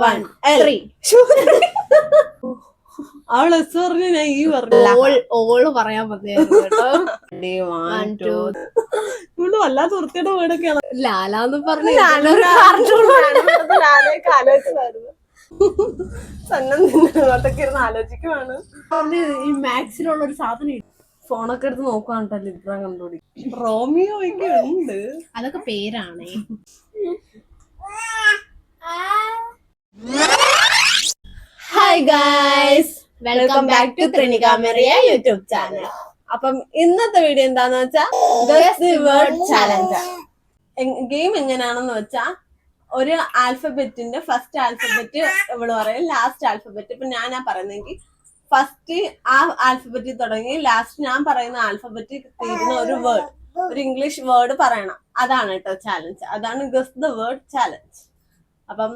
One three അവൾ S പറഞ്ഞു ഞാൻ ഈ പറഞ്ഞു ഓൾ പറയാൻ പറഞ്ഞു. ഇവിടെ വല്ലാത്ത വൃത്തിയുടെ വീടൊക്കെയാണ്. ലാലാന്ന് പറഞ്ഞു സന്നം നിന്നോട്ടൊക്കെ ഇരുന്ന് ആലോചിക്കുവാണ്. ഈ മാക്സിലുള്ള ഒരു സാധനം. ഫോണൊക്കെ എടുത്ത് നോക്കുവാണ് ലിബ്ര കണ്ടുപിടി റോമിയോ ഒക്കെ ഉണ്ട്. അതൊക്കെ പേരാണേ. Hi guys welcome back to ത്രിണികാമറിയ YouTube channel അപ്പം ഇന്നത്തെ വീഡിയോ എന്താന്ന് വെച്ചാൽ ചാലഞ്ച് ഗെയിം എങ്ങനെയാണെന്ന് വെച്ചാ ഒരു ആൽഫബറ്റിന്റെ ഫസ്റ്റ് ആൽഫബറ്റ് ഇവൾ പറയും ലാസ്റ്റ് ആൽഫബറ്റ് ഇപ്പൊ ഞാനാ പറയുന്നെങ്കിൽ ഫസ്റ്റ് ആ ആൽഫബറ്റിൽ തുടങ്ങി ലാസ്റ്റ് ഞാൻ പറയുന്ന ആൽഫബറ്റിൽ തീരുന്ന ഒരു വേർഡ് ഒരു ഇംഗ്ലീഷ് വേർഡ് പറയണം. അതാണ് കേട്ടോ ചാലഞ്ച് അതാണ് ഗസ് ദ വേർഡ് ചാലഞ്ച് അപ്പം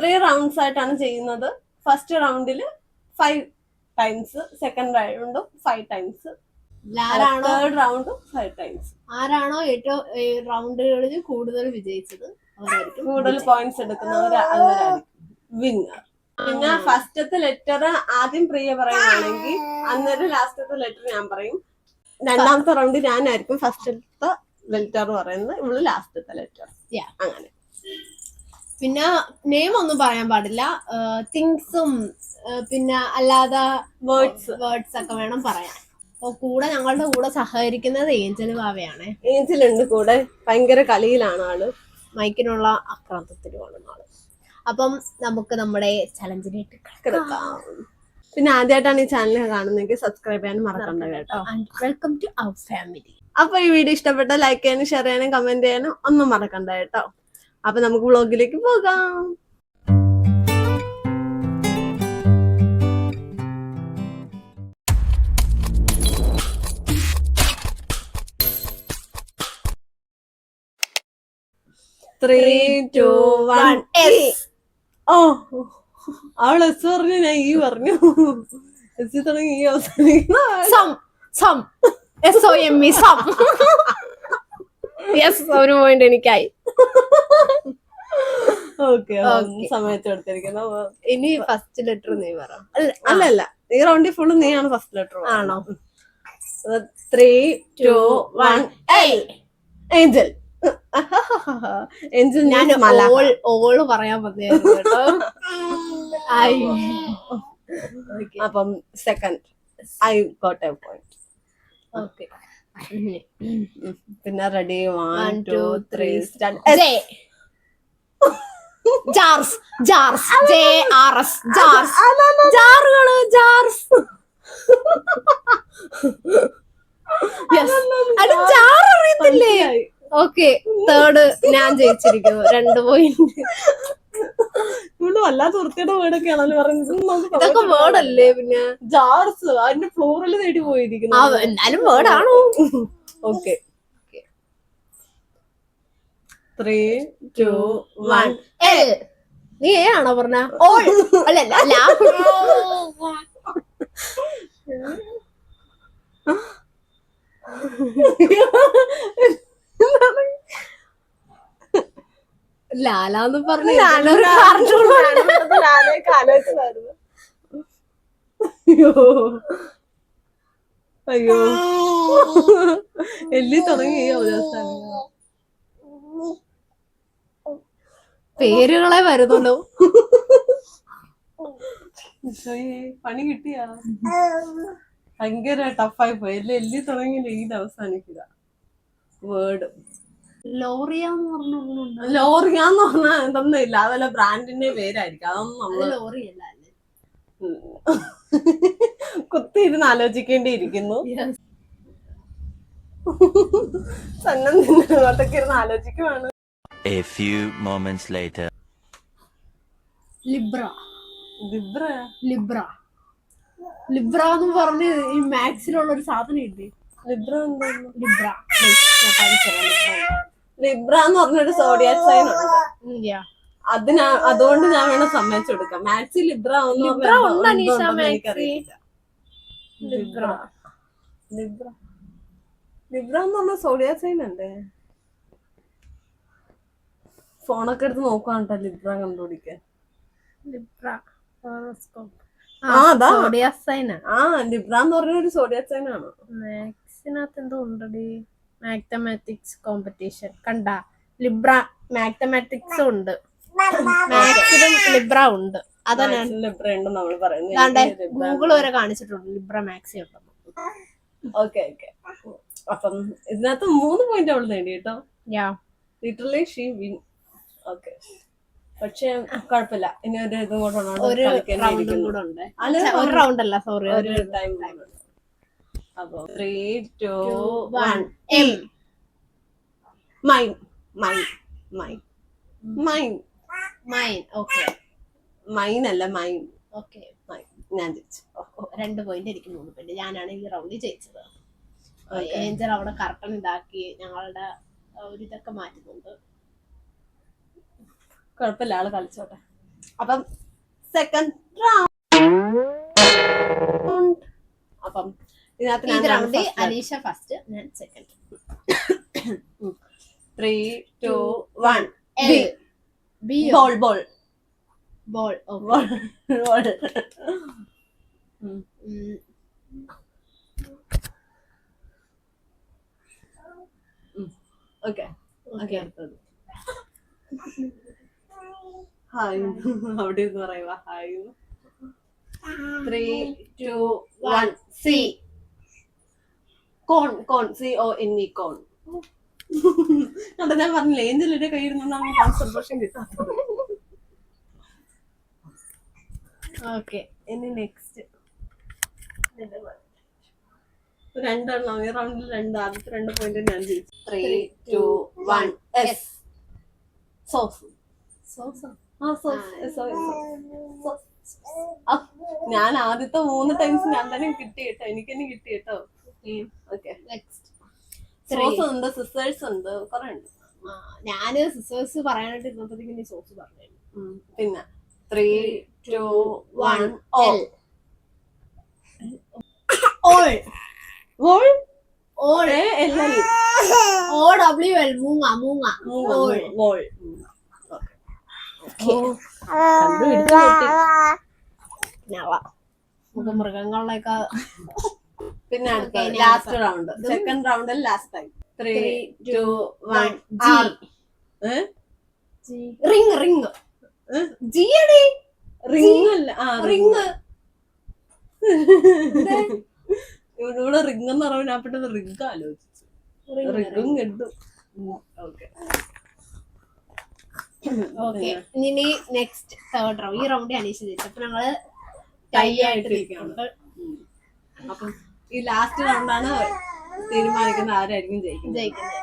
ത്രീ റൗണ്ട്സ് ആയിട്ടാണ് ചെയ്യുന്നത്. ഫസ്റ്റ് റൗണ്ടിൽ ഫൈവ് ടൈംസ് സെക്കൻഡ് റൗണ്ടും ഫൈവ് ടൈംസ് തേർഡ് റൗണ്ടും ഫൈവ് ടൈംസ് ആരാണോ ഏറ്റവും റൗണ്ടുകളിൽ കൂടുതൽ വിജയിച്ചത്? കൂടുതൽ പോയിന്റ്സ് എടുക്കുന്നവർ വിന്നർ പിന്നെ ഫസ്റ്റത്തെ ലെറ്റർ ആദ്യം പ്രിയ പറയുകയാണെങ്കിൽ അന്നേരം ലാസ്റ്റത്തെ ലെറ്റർ ഞാൻ പറയും. രണ്ടാമത്തെ റൗണ്ട് ഞാനായിരിക്കും ഫസ്റ്റത്തെ ലെറ്റർ പറയുന്നത്. ഇവൾ ലാസ്റ്റത്തെ ലെറ്റർ. അങ്ങനെ. പിന്നെ നെയിം ഒന്നും പറയാൻ പാടില്ല. തിങ്സും പിന്നെ അല്ലാതെ വേർഡ്സ് വേർഡ്സ് ഒക്കെ വേണം പറയാൻ. അപ്പൊ കൂടെ ഞങ്ങളുടെ കൂടെ സഹകരിക്കുന്നത് ഏഞ്ചൽ ബാവയാണ്. ഏഞ്ചലുണ്ട് കൂടെ. ഭയങ്കര കളിയിലാണ് ആൾ. മൈക്കിനുള്ള ആക്രാന്തത്തിലുമാണ് ആൾ. അപ്പം നമുക്ക് നമ്മുടെ ചലഞ്ചിലേക്ക് കിടക്കാം. പിന്നെ ആദ്യമായിട്ടാണ് ഈ ചാനൽ കാണുന്നെങ്കിൽ സബ്സ്ക്രൈബ് ചെയ്യാൻ മറക്കണ്ട കേട്ടോ. വെൽക്കം ടു അവർ ഫാമിലി അപ്പൊ ഈ വീഡിയോ ഇഷ്ടപ്പെട്ട ലൈക്ക് ചെയ്യാനും ഷെയർ ചെയ്യാനും കമന്റ് ചെയ്യാനും ഒന്നും മറക്കണ്ട കേട്ടോ. അപ്പൊ നമുക്ക് വ്ളോഗിലേക്ക് പോകാം. ത്രീ ടു വൺ ഓ അവൾ എസ് പറഞ്ഞു ഞാൻ ഈ പറഞ്ഞു. എസ് തുടങ്ങി ഈ അവസാനിക്കുന്ന. യെസ് ഒരു പോയിന്റ് എനിക്കായി. ഓക്കെ. സമയത്ത് ഇനി ഫസ്റ്റ് ലെറ്റർ നീ പറ. അല്ല അല്ല ഈ റൗണ്ടിൽ ഫുള്ള് നീയാണ് ഫസ്റ്റ് ലെറ്റർ ആണോ? Three two one angel angel ഞാൻ ഓൾ ഓൾ പറയാൻ വന്നായിരുന്നു കേട്ടോ. അപ്പം second I got a point okay. പിന്നെ ready one two three start jars jars J R S jars. ജാറുകൾ jars. Yes. അത് ജാർ അറിയത്തില്ലേ? ഓക്കെ തേർഡ് ഞാൻ ജയിച്ചിരിക്കുന്നു. രണ്ട് പോയിന്റ് ഇവിടെ വല്ലാത്ത വൃത്തിയുടെ വീടൊക്കെയാണല്ലോ പറയുന്നത്. ഇതൊന്നും നമുക്ക് ഇതൊക്കെ പറയാൻ വേർഡ് അല്ലേ പിന്നെ? ജാർസ് അതിന്റെ ഫ്ലോറിൽ തേടി പോയിരിക്കുന്നു. എന്നാലും വേർഡാണോ okay three two one L നീ ഏ ആണോ പറഞ്ഞ? ഓൾ അല്ല അല്ല, അല്ല. ലാലാന്ന് പറഞ്ഞു അയ്യോ. അയ്യോ. എല്ലി തുടങ്ങി ഈ പേരുകളെ വരുന്നുള്ളൂ. ഈശോയെ, പണി കിട്ടിയാ? ഭയങ്കര ടഫായി പോയി. എല്ലാം എല്ലി തുടങ്ങി ലീഡ് അവസാനിക്കുക വേർഡ് ലോറിയ എന്ന് പറഞ്ഞൊന്നുണ്ട് ലോറിയാന്ന് പറഞ്ഞാൽ എന്തൊന്നും ഇല്ല. അതല്ല ബ്രാൻഡിന്റെ പേരായിരിക്കും. അതൊന്നും ലോറിയല്ല അല്ലേ? കുത്തിയിരുന്ന് ആലോചിക്കേണ്ടിയിരിക്കുന്നു. സന്നം നിന്നോട്ടൊക്കെ ഇരുന്ന് ആലോചിക്കുവാണ്. A few moments later. Libra ദിബ്ര Libra Libra എന്ന് പറഞ്ഞ് ഈ മാത്സിലുള്ള ഒരു സാധനം ഇല്ലേ ലിബ്ര എന്താണ് ലിബ്ര ലിബ്ര എന്ന് പറഞ്ഞൊരു സോഡിയ സൈൻ ഉണ്ട് അതിനാ അതുകൊണ്ട് ഞാൻ വേണം സമ്മതിച്ചു കൊടുക്കാം ലിബ്ര ലിബ്ര. എനിക്കറിയില്ല. ലിബ്ര. ലിബ്ര ലിബ്ര എന്ന് പറഞ്ഞ സോഡിയ സൈൻ അല്ലേ? ഫോണൊക്കെ എടുത്ത് നോക്കുവാണ് ലിബ്ര കണ്ടുപിടിക്കാൻ. ലിബ്ര ഹോറോസ്കോപ്പ് ആ, അതാ. സോഡിയക് സൈനാ ആ ലിബ്ര എന്ന് പറഞ്ഞ ഒരു സോഡിയച്ചനാണ് മാത്സിനകത്ത് എന്തോ ഉണ്ടടി. Mathematics competition. കണ്ട? ലിബ്ര മാത്തമാറ്റിക്സ് ഉണ്ട്. മാത്സിലും ലിബ്ര ഉണ്ട്. അതാണ് ലിബ്ര നമ്മൾ പറയുന്നത്. ഗൂഗിൾ വരെ കാണിച്ചിട്ടുണ്ട്. ലിബ്ര മാക്സി ഉണ്ടെന്ന്. Okay okay. അപ്പം ഇതിനകത്ത് മൂന്ന് പോയിന്റ് അവൾ നേടി കേട്ടോ yeah. Literally she win okay. പക്ഷെ കുഴപ്പമില്ല. ഇനി ഒരു ഇതും കൂടെ ഒരു റൗണ്ടും കൂടെ ഉണ്ട്. അല്ല, ഒരു റൗണ്ട് അല്ല സോറി ഒരു ടൈം അപ്പൊ three two one M mine mine mine mine mine okay mine അല്ല മൈൻ ഓക്കെ മൈൻ ഞാൻ ജയിച്ചു. രണ്ട് പോയിന്റ് എനിക്ക് മൂന്ന് പോയിന്റ് ഞാനാണ് ഈ റൗണ്ടിൽ ജയിച്ചത്. ഏഞ്ചൽ അവിടെ കർട്ടൻ ഇതാക്കി ഞങ്ങളുടെ ഒരു ഇതൊക്കെ മാറ്റുന്നുണ്ട്. കുഴപ്പമില്ല ആൾ കളിച്ചോട്ടെ. അപ്പം സെക്കൻഡ് റൗണ്ട് അപ്പം ഇതിനകത്ത് റൗണ്ട് അനീഷ ഫസ്റ്റ് ഞാൻ second three two one B ball ball ball ball ball okay okay അടുത്തത്. ഹായ് അവിടെ എന്ന് പറയുക hi. Three two one C cone cone C O N E cone അതാ ഞാൻ പറഞ്ഞില്ല ഏഞ്ചലിന്റെ കയ്യിൽ നിന്നാണ് കോൺസെൻട്രേഷൻ കിട്ടാത്തത്. ഓക്കെ ഇനി നെക്സ്റ്റ് രണ്ടെണ്ണം ഈ റൗണ്ടിൽ രണ്ട് ആദ്യത്തെ രണ്ട് പോയിന്റ് ഞാൻ ജയിച്ചു. Three two one S sauce sauce ഞാൻ ആദ്യത്തെ മൂന്ന് ടൈംസ് ഞാൻ തന്നെ കിട്ടി കേട്ടോ. എനിക്ക് തന്നെ കിട്ടി. കേട്ടോ ഓക്കെ സോസ് ഉണ്ട് സിസേഴ്സ് ഉണ്ട് കുറെ ഉണ്ട്. ഞാൻ സിസ്റ്റേഴ്സ് പറയാനായിട്ട് ഇരുന്നപ്പോഴത്തേക്കും നീ സോസ് പറഞ്ഞു. പിന്നെ. Three two one owl. Owl? Owl owl L O W L മൂങ്ങ മൂങ്ങ. ഓൾ. നമുക്ക് മൃഗങ്ങളിലൊക്കെ പിന്നെ അടുത്ത ലാസ്റ്റ് റൗണ്ട് സെക്കൻഡ് റൗണ്ടിൽ last time three two one G ring ring ജിയടി ring അല്ല. ആ റിങ് ഇവിടെ റിംഗ് എന്ന് പറയുമ്പോൾ ഞാൻ പെട്ടെന്ന് റിംഗ് ആലോചിച്ചു റിംഗും കിട്ടും. ഓക്കെ. ഓക്കെ ഇനി നെക്സ്റ്റ് തേർഡ് റൗണ്ട് ഈ റൗണ്ട് അനീഷ് ജയിച്ചു അപ്പൊ ഞങ്ങൾ ടൈ ആയിട്ട് നിൽക്കുന്നുണ്ട്. അപ്പം ഈ ലാസ്റ്റ് റൗണ്ടാണ് തീരുമാനിക്കുന്നത് ആരായിരിക്കും ജയിക്കുന്നത്. ജയിക്കുന്നത്.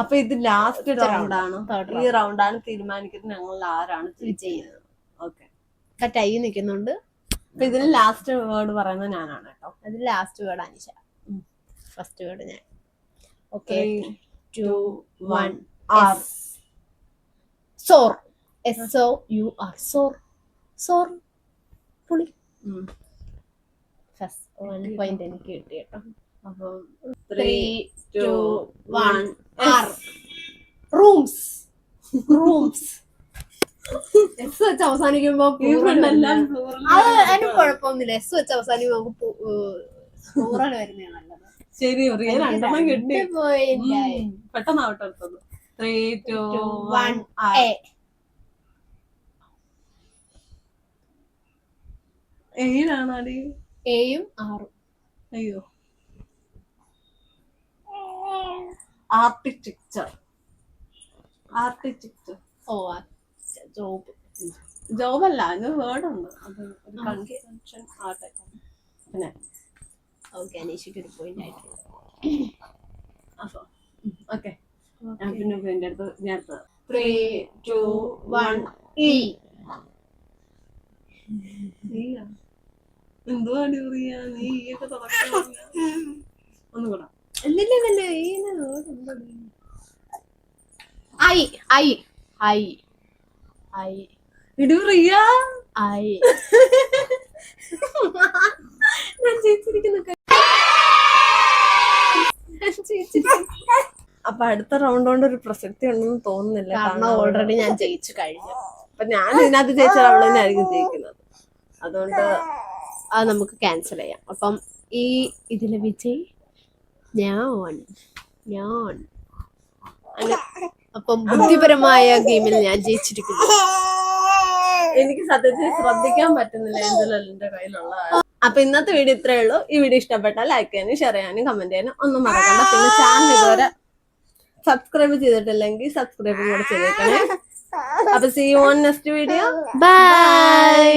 അപ്പൊ ഇത് ലാസ്റ്റ് റൗണ്ടാണ് ഈ റൗണ്ടാണ് തീരുമാനിക്കുന്നത് ഞങ്ങൾ ആരാണ് ചെയ്യുന്നത് ഓക്കെ ടൈ നിൽക്കുന്നുണ്ട്. അപ്പൊ ഇതിൽ ലാസ്റ്റ് വേർഡ് പറയുന്നത് ഞാനാണ് കേട്ടോ. അതിൽ last word Aneesha. First word ഞാൻ. Okay two one R sour. S O U R. Sour. Sour. പുളി. ഫസ്റ്റ് വൺ പോയിന്റ് എനിക്ക് കിട്ടി കേട്ടോ. അപ്പം three two one R rooms rooms S വെച്ച് അവസാനിക്കുമ്പോ. അത് അതിന് കുഴപ്പമൊന്നുമില്ല. എസ് വെച്ച് അവസാനിക്കുമ്പോ നമുക്ക് പ്ലൂറൽ വരുന്നേ നല്ലത്. ശരി. ഉം. പെട്ടെന്നാവട്ടെ അടുത്തത്. Three two Two, one one, A. ഏഴാണ് അടി എയും ആറും. അയ്യോ. ആർട്ടിടെക്ചർ ആർട്ടിടെക്ചർ ഓ ജോബ്. ജോബല്ല അത് വേർഡ് ഉണ്ട്. അത് ഒരു കൺസ്ട്രക്ഷൻ ആർട്ട് പിന്നെ ഓക്കെ അനീഷയ്ക്ക് ഒരു പോയിന്റ് ആയിട്ടുണ്ട്. അപ്പൊ ഓക്കെ. പിന്നെ എന്റെ അടുത്ത് ഞാൻ അടുത്തത് ത്രീ ടു വൺ ഇ എന്തുവാണ് പ്രിയ നീ തുടക്കം ഒന്നുകൂടാ ഐ ഐ ഐ ഐ. ഇടി പ്രിയ ഐ. ഞാൻ ജയിച്ചിരിക്കുന്ന. അപ്പൊ അടുത്ത റൗണ്ട് കൊണ്ട് ഒരു പ്രസക്തി ഉണ്ടെന്ന് തോന്നുന്നില്ല. കാരണം ഓൾറെഡി ഞാൻ ജയിച്ചു കഴിഞ്ഞു. അപ്പൊ ഞാൻ ഇതിനകത്ത് ജയിച്ചാൽ അവൾ തന്നെയായിരിക്കും ജയിക്കുന്നത്. അതുകൊണ്ട് അത് നമുക്ക് ക്യാൻസൽ ചെയ്യാം. അപ്പം ഈ ഇതിലെ വിജയ് ഞാൻ ഞാൻ. അപ്പം ബുദ്ധിപരമായ ഗെയിമിൽ ഞാൻ ജയിച്ചിരിക്കുന്നു. എനിക്ക് സത്യത്തിൽ ശ്രദ്ധിക്കാൻ പറ്റുന്നില്ല എന്തെല്ലാം കയ്യിലുള്ള അപ്പൊ ഇന്നത്തെ വീഡിയോ ഇത്രയേ ഉള്ളൂ. ഈ വീഡിയോ ഇഷ്ടപ്പെട്ടാൽ ലൈക്ക് ചെയ്യാനും ഷെയർ ചെയ്യാനും കമന്റ് ചെയ്യാനും ഒന്നും മറക്കണ്ട. പിന്നെ ചാനൽ ഇതുവരെ സബ്സ്ക്രൈബ് ചെയ്തിട്ടില്ലെങ്കിൽ സബ്സ്ക്രൈബ് കൂടെ ചെയ്തേക്കണേ. അപ്പൊ see you on next video bye